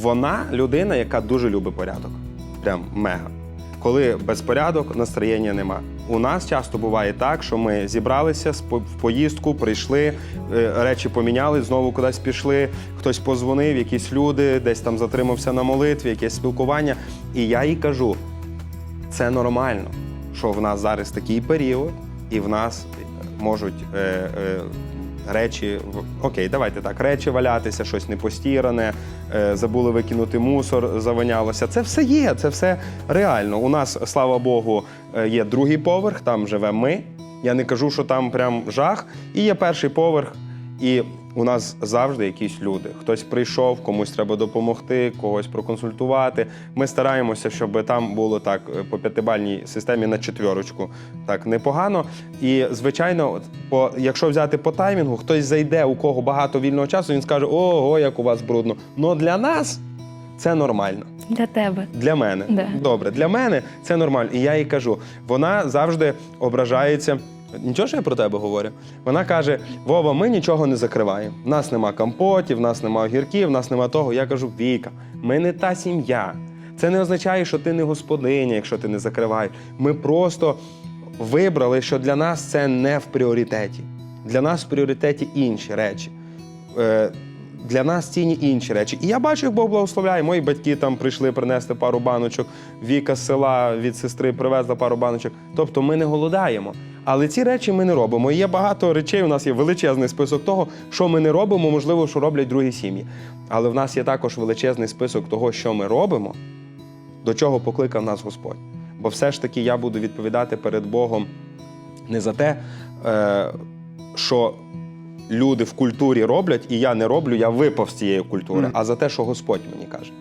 Вона людина, яка дуже любить порядок. Прям мега. Коли безпорядок, настроєння нема. У нас часто буває так, що ми зібралися в поїздку, прийшли, е, речі поміняли, знову кудись пішли. Хтось позвонив, якісь люди, десь там затримався на молитві, якесь спілкування. І я їй кажу: це нормально, що в нас зараз такий період, і в нас можуть е, е, речі, окей, давайте так, речі валятися, щось непостіране, е, забули викинути мусор, завонялося. Це все є, це все реально. У нас, слава Богу, е, є другий поверх, там живемо ми. Я не кажу, що там прям жах. І є перший поверх, і у нас завжди якісь люди. Хтось прийшов, комусь треба допомогти, когось проконсультувати. Ми стараємося, щоб там було так е, по п'ятибальній системі на четвірочку. Так непогано. І звичайно, по, якщо взяти по таймінгу, хтось зайде, у кого багато вільного часу, він скаже: ого, як у вас брудно. Ну для нас це нормально. Для тебе. Для мене. Да. Добре, для мене це нормально. І я їй кажу, вона завжди ображається. Нічого, що я про тебе говорю? Вона каже: Вова, ми нічого не закриваємо. В нас нема компотів, в нас нема огірків, в нас нема того. Я кажу, Віка, ми не та сім'я. Це не означає, що ти не господиня, якщо ти не закриваєш. Ми просто вибрали, що для нас це не в пріоритеті. Для нас в пріоритеті інші речі. Е, для нас цінні інші речі. І я бачу, як Бог благословляє. Мої батьки там прийшли принести пару баночок. Віка з села від сестри привезла пару баночок. Тобто ми не голодаємо. Але ці речі ми не робимо. І є багато речей. У нас є величезний список того, що ми не робимо, можливо, що роблять другі сім'ї. Але в нас є також величезний список того, що ми робимо, до чого покликав нас Господь. Бо все ж таки я буду відповідати перед Богом не за те, е, що люди в культурі роблять, і я не роблю, я випав з цієї культури, Мгм. а за те, що Господь мені каже.